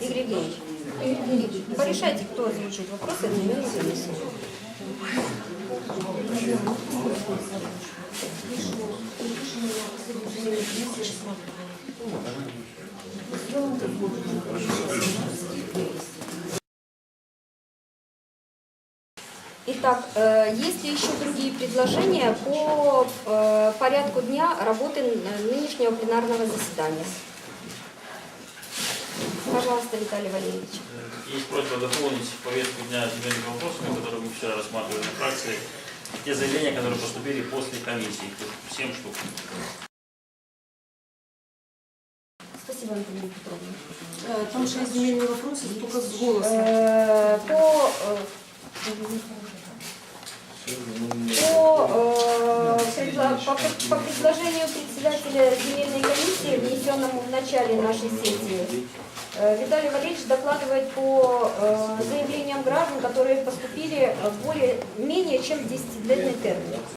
Игорь порешайте, кто озвучит вопросы отделения комиссии. Итак, э, есть ли еще другие предложения по э, порядку дня работы нынешнего пленарного заседания? Пожалуйста, Виталий Валерьевич. Есть просьба дополнить повестку дня земельными вопросами, которые мы вчера рассматривали на фракции, те заявления, которые поступили после комиссии, их семь штук. Спасибо, Антонина Петровна. Э, Там же есть земельные вопросы, только с голосом. По, э, по, по, по предложению председателя земельной комиссии, внесенному в начале нашей сессии, э, Виталий Валерьевич докладывает по э, заявлениям граждан, которые поступили в более менее чем 10-летний термин.